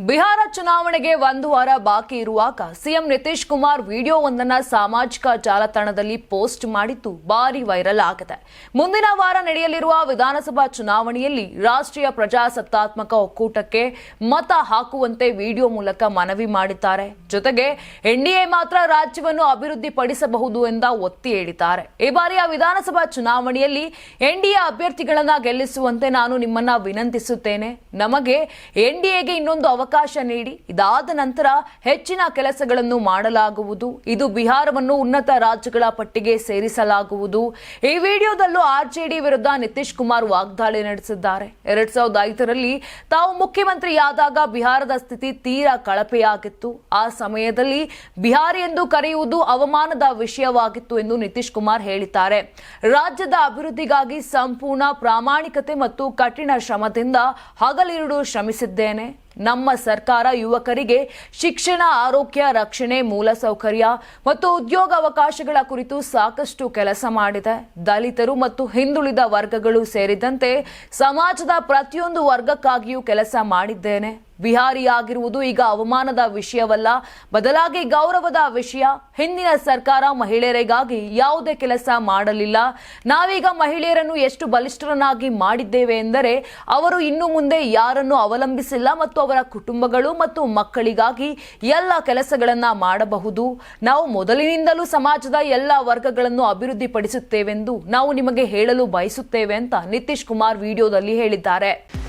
ಬಿಹಾರ ಚುನಾವಣೆಗೆ ಒಂದು ವಾರ ಬಾಕಿ ಇರುವಾಗ ಸಿಎಂ ನಿತೀಶ್ ಕುಮಾರ್ ವಿಡಿಯೋವೊಂದನ್ನ ಸಾಮಾಜಿಕ ಜಾಲತಾಣದಲ್ಲಿ ಪೋಸ್ಟ್ ಮಾಡಿದ್ದು ಭಾರಿ ವೈರಲ್ ಆಗಿದೆ. ಮುಂದಿನ ವಾರ ನಡೆಯಲಿರುವ ವಿಧಾನಸಭಾ ಚುನಾವಣೆಯಲ್ಲಿ ರಾಷ್ಟ್ರೀಯ ಪ್ರಜಾಸತ್ತಾತ್ಮಕ ಒಕ್ಕೂಟಕ್ಕೆ ಮತ ಹಾಕುವಂತೆ ವಿಡಿಯೋ ಮೂಲಕ ಮನವಿ ಮಾಡಿದ್ದಾರೆ. ಜೊತೆಗೆ ಎನ್ಡಿಎ ಮಾತ್ರ ರಾಜ್ಯವನ್ನು ಅಭಿವೃದ್ಧಿಪಡಿಸಬಹುದು ಎಂದ ಒತ್ತಿ ಹೇಳಿದ್ದಾರೆ. ಈ ಬಾರಿಯ ವಿಧಾನಸಭಾ ಚುನಾವಣೆಯಲ್ಲಿ ಎನ್ಡಿಎ ಅಭ್ಯರ್ಥಿಗಳನ್ನ ಗೆಲ್ಲಿಸುವಂತೆ ನಾನು ನಿಮ್ಮನ್ನ ವಿನಂತಿಸುತ್ತೇನೆ. ನಮಗೆ ಎನ್ಡಿಎಗೆ ಇನ್ನೊಂದು ಅವಕಾಶ ನೀಡಿ, ಇದಾದ ನಂತರ ಹೆಚ್ಚಿನ ಕೆಲಸಗಳನ್ನು ಮಾಡಲಾಗುವುದು. ಇದು ಬಿಹಾರವನ್ನು ಉನ್ನತ ರಾಜ್ಯಗಳ ಪಟ್ಟಿಗೆ ಸೇರಿಸಲಾಗುವುದು. ಈ ವಿಡಿಯೋದಲ್ಲೂ ಆರ್ಜೆಡಿ ವಿರುದ್ಧ ನಿತೀಶ್ ಕುಮಾರ್ ವಾಗ್ದಾಳಿ ನಡೆಸಿದ್ದಾರೆ. ಎರಡ್ ಸಾವಿರದ ಐದರಲ್ಲಿ ತಾವು ಮುಖ್ಯಮಂತ್ರಿಯಾದಾಗ ಬಿಹಾರದ ಸ್ಥಿತಿ ತೀರಾ ಕಳಪೆಯಾಗಿತ್ತು. ಆ ಸಮಯದಲ್ಲಿ ಬಿಹಾರಿ ಎಂದು ಕರೆಯುವುದು ಅವಮಾನದ ವಿಷಯವಾಗಿತ್ತು ಎಂದು ನಿತೀಶ್ ಕುಮಾರ್ ಹೇಳಿದ್ದಾರೆ. ರಾಜ್ಯದ ಅಭಿವೃದ್ಧಿಗಾಗಿ ಸಂಪೂರ್ಣ ಪ್ರಾಮಾಣಿಕತೆ ಮತ್ತು ಕಠಿಣ ಶ್ರಮದಿಂದ ಹಗಲಿರುಳು ಶ್ರಮಿಸಿದ್ದೇನೆ. ನಮ್ಮ ಸರ್ಕಾರ ಯುವಕರಿಗೆ ಶಿಕ್ಷಣ, ಆರೋಗ್ಯ, ರಕ್ಷಣೆ ಮೂಲಸೌಕರ್ಯ ಮತ್ತು ಉದ್ಯೋಗಾವಕಾಶಗಳ ಕುರಿತು ಸಾಕಷ್ಟು ಕೆಲಸ ಮಾಡಿದೆ. ದಲಿತರು ಮತ್ತು ಹಿಂದುಳಿದ ವರ್ಗಗಳು ಸೇರಿದಂತೆ ಸಮಾಜದ ಪ್ರತಿಯೊಂದು ವರ್ಗಕ್ಕಾಗಿಯೂ ಕೆಲಸ ಮಾಡಿದ್ದೇನೆ. ಬಿಹಾರಿಯಾಗಿರುವುದು ಈಗ ಅವಮಾನದ ವಿಷಯವಲ್ಲ. ಬದಲಾಗಿ ಗೌರವದ ವಿಷಯ. ಹಿಂದಿನ ಸರ್ಕಾರ ಮಹಿಳೆಯರಿಗಾಗಿ ಯಾವುದೇ ಕೆಲಸ ಮಾಡಲಿಲ್ಲ. ನಾವೀಗ ಮಹಿಳೆಯರನ್ನು ಎಷ್ಟು ಬಲಿಷ್ಠರನ್ನಾಗಿ ಮಾಡಿದ್ದೇವೆ ಎಂದರೆ, ಅವರು ಇನ್ನು ಮುಂದೆ ಯಾರನ್ನು ಅವಲಂಬಿಸಿಲ್ಲ ಮತ್ತು ಅವರ ಕುಟುಂಬಗಳು ಮತ್ತು ಮಕ್ಕಳಿಗಾಗಿ ಎಲ್ಲ ಕೆಲಸಗಳನ್ನು ಮಾಡಬಹುದು. ನಾವು ಮೊದಲಿನಿಂದಲೂ ಸಮಾಜದ ಎಲ್ಲ ವರ್ಗಗಳನ್ನು ಅಭಿವೃದ್ಧಿಪಡಿಸುತ್ತೇವೆಂದು ನಾವು ನಿಮಗೆ ಹೇಳಲು ಬಯಸುತ್ತೇವೆ ಅಂತ ನಿತೀಶ್ ಕುಮಾರ್ ವಿಡಿಯೋದಲ್ಲಿ ಹೇಳಿದ್ದಾರೆ.